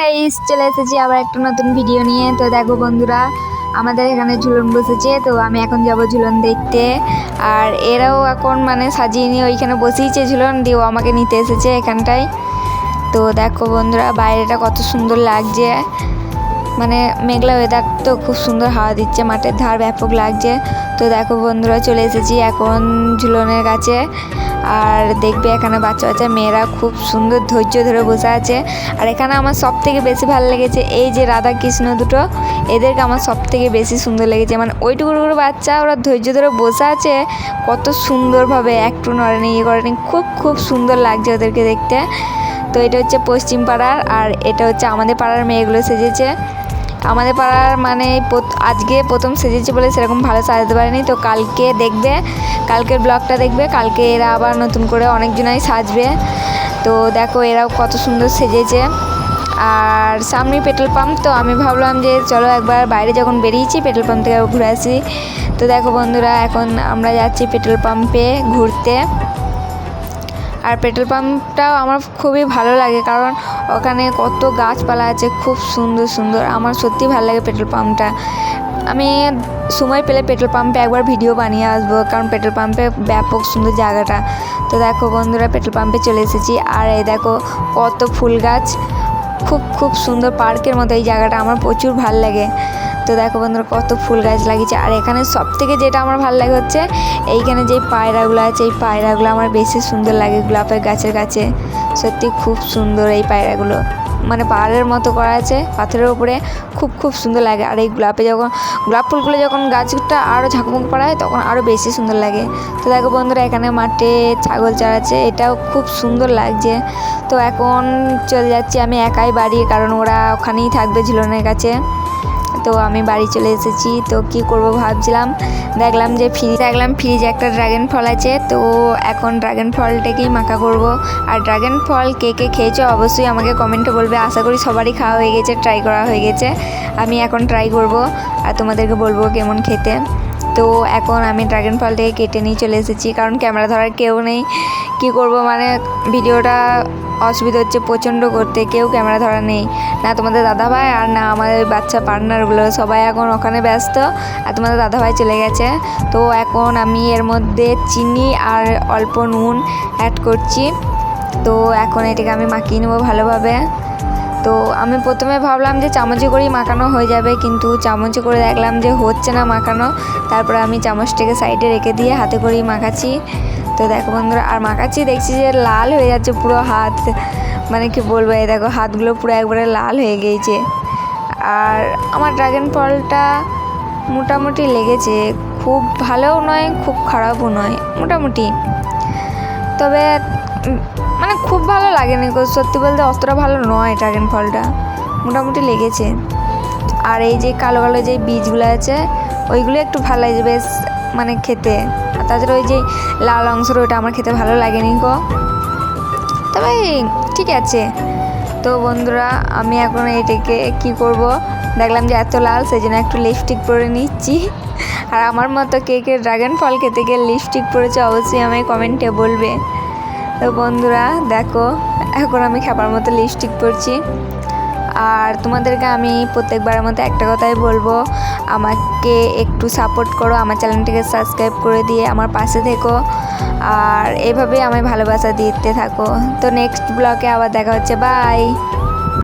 Guys চলে এসেছি আবার একটা নতুন ভিডিও নিয়ে। তো দেখো বন্ধুরা, আমাদের এখানে ঝুলন বসেছে, তো আমি এখন যাব ঝুলন দেখতে। আর এরাও এখন মানে সাজিয়ে নিয়ে ওইখানে বসেইছে ঝুলন, দিয়ে আমাকে নিতে এসেছে এখানটায়। তো দেখো বন্ধুরা, বাইরেটা কত সুন্দর লাগছে। মানে মেঘলা ওয়েদার তো খুব সুন্দর হাওয়া দিচ্ছে, মাঠের ধার ব্যাপক লাগছে। তো দেখো বন্ধুরা, চলে এসেছি এখন ঝুলনের কাছে। আর দেখবে এখানে বাচ্চা বাচ্চা মেয়েরা খুব সুন্দর ধৈর্য ধরে বসে আছে। আর এখানে আমার সব থেকে বেশি ভালো লেগেছে এই যে রাধা কৃষ্ণ দুটো, এদেরকে আমার সব থেকে বেশি সুন্দর লেগেছে। মানে ওইটুকু করে বাচ্চা, ওরা ধৈর্য ধরে বসে আছে, কত সুন্দরভাবে একটু নড়েনি ইয়ে করেনি, খুব খুব সুন্দর লাগছে ওদেরকে দেখতে। তো এটা হচ্ছে পশ্চিম পাড়ার, আর এটা হচ্ছে আমাদের পাড়ার মেয়েগুলো সেজেছে। আমাদের পাড়ার মানে আজকে প্রথম সেজেছে বলে সেরকম ভালো সাজাতে পারেনি। তো কালকে দেখবে, কালকের ব্লগটা দেখবে, কালকে এরা আবার নতুন করে অনেকজনাই সাজবে। তো দেখো এরাও কত সুন্দর সেজেছে। আর সামনে পেট্রোল পাম্প, তো আমি ভাবলাম যে চলো একবার বাইরে যখন বেরিয়েছি পেট্রোল পাম্প থেকে ঘুরে আসি। তো দেখো বন্ধুরা, এখন আমরা যাচ্ছি পেট্রোল পাম্পে ঘুরতে। আর পেট্রোল পাম্পটাও আমার খুবই ভালো লাগে, কারণ ওখানে কত গাছপালা আছে, খুব সুন্দর সুন্দর। আমার সত্যি ভালো লাগে পেট্রোল পাম্পটা। আমি সময় পেলে পেট্রোল পাম্পে একবার ভিডিও বানিয়ে আসব, কারণ পেট্রোল পাম্পে ব্যাপক সুন্দর জায়গাটা। তো দেখো বন্ধুরা, পেট্রোল পাম্পে চলে এসেছি। আর এই দেখো কত ফুল গাছ, খুব খুব সুন্দর পার্কের মতো এই জায়গাটা, আমার প্রচুর ভালো লাগে। তো দেখো বন্ধুরা, কত ফুল গাছ লাগিয়েছে। আর এখানে সব থেকে যেটা আমার ভালো লাগে হচ্ছে, এইখানে যে পায়রাগুলো আছে, এই পায়রাগুলো আমার বেশি সুন্দর লাগে গোলাপের গাছের কাছে। সত্যি খুব সুন্দর এই পায়রাগুলো। মানে পাহাড়ের মতো করা আছে, পাথরের উপরে খুব খুব সুন্দর লাগে। আর এই গোলাপে যখন, গোলাপ ফুলগুলো যখন গাছটা আরও ঝাঁকমুক পড়া হয়, তখন আরও বেশি সুন্দর লাগে। তো দেখো বন্ধুরা, এখানে মাঠে ছাগল চড়াচ্ছে এটাও খুব সুন্দর লাগছে। তো এখন চলে যাচ্ছি আমি একাই বাড়ি, কারণ ওরা ওখানেই থাকবে ঝুলনের কাছে। তো আমি বাড়ি চলে এসেছি। তো কি করব ভাবছিলাম, দেখলাম যে ফ্রিজ দেখলাম ফ্রিজে একটা ড্রাগন ফল আছে। তো এখন ড্রাগন ফলটাকেই মাখা করব। আর ড্রাগন ফল কে কে খেয়েছো অবশ্যই আমাকে কমেন্টে বলবে। আশা করি সবারই খাওয়া হয়ে গেছে ট্রাই করা হয়ে গেছে। আমি এখন ট্রাই করব। আর তোমাদেরকে বলব কেমন খেতে। তো এখন আমি ড্রাগন ফলটাকে কেটে নিয়ে চলে এসেছি, কারণ ক্যামেরা ধরার কেউ নেই। কি করব? মানে ভিডিওটা অসুবিধা হচ্ছে প্রচণ্ড করতে, কেউ ক্যামেরা ধরা নেই। না তোমাদের দাদাভাই আর না আমাদের বাচ্চা পার্টনারগুলো সবাই এখন ওখানে ব্যস্ত, আর তোমাদের দাদাভাই চলে গেছে। তো এখন আমি এর মধ্যে চিনি আর অল্প নুন অ্যাড করছি। তো এখন এটাকে আমি মাখিয়ে নেব ভালোভাবে। তো আমি প্রথমে ভাবলাম যে চামচে করেই মাখানো হয়ে যাবে, কিন্তু চামচে করে দেখলাম যে হচ্ছে না মাখানো। তারপরে আমি চামচটাকে সাইডে রেখে দিয়ে হাতে করেই মাখাচ্ছি। তো দেখো বন্ধুরা, আর মাখাচ্ছি, দেখছি যে লাল হয়ে যাচ্ছে পুরো হাত। মানে কি বলব, এই দেখো হাতগুলো পুরো একবারে লাল হয়ে গিয়েছে। আর আমার ড্রাগন ফলটা মোটামুটি লেগেছে, খুব ভালোও নয়, খুব খারাপও নয়, মোটামুটি। তবে মানে খুব ভালো লাগেনি সত্যি বলতে অতটা ভালো নয় ড্রাগন ফলটা মোটামুটি লেগেছে। আর এই যে কালো কালো যে বীজগুলো আছে, ওইগুলো একটু ভালো লাগছে বেশ মানে খেতে। আর তাছাড়া ওই যে লাল অংশটা ওটা আমার খেতে ভালো লাগেনি গো। তবে ঠিক আছে। তো বন্ধুরা, আমি এখন এটাকে কি করব? দেখলাম যে এত লাল, সেই জন্য একটু লিপস্টিক পরে নিচ্ছি। আর আমার মতো কে কে ড্রাগন ফল খেতে গিয়ে লিপস্টিক পরেছে, অবশ্যই আমায় কমেন্টে বলবে। তো বন্ধুরা, দেখো, এখন আমি খাবার মতো লিপস্টিক পরছি। আর তোমাদেরকে আমি প্রত্যেকবারের মতো একটা কথাই বলব, আমাকে একটু সাপোর্ট করো, আমার চ্যানেলটিকে সাবস্ক্রাইব করে দিয়ে আমার পাশে থেকো। আর এভাবেই আমায় ভালোবাসা দিতে থাকো। তো নেক্সট ব্লগে আবার দেখা হচ্ছে বাই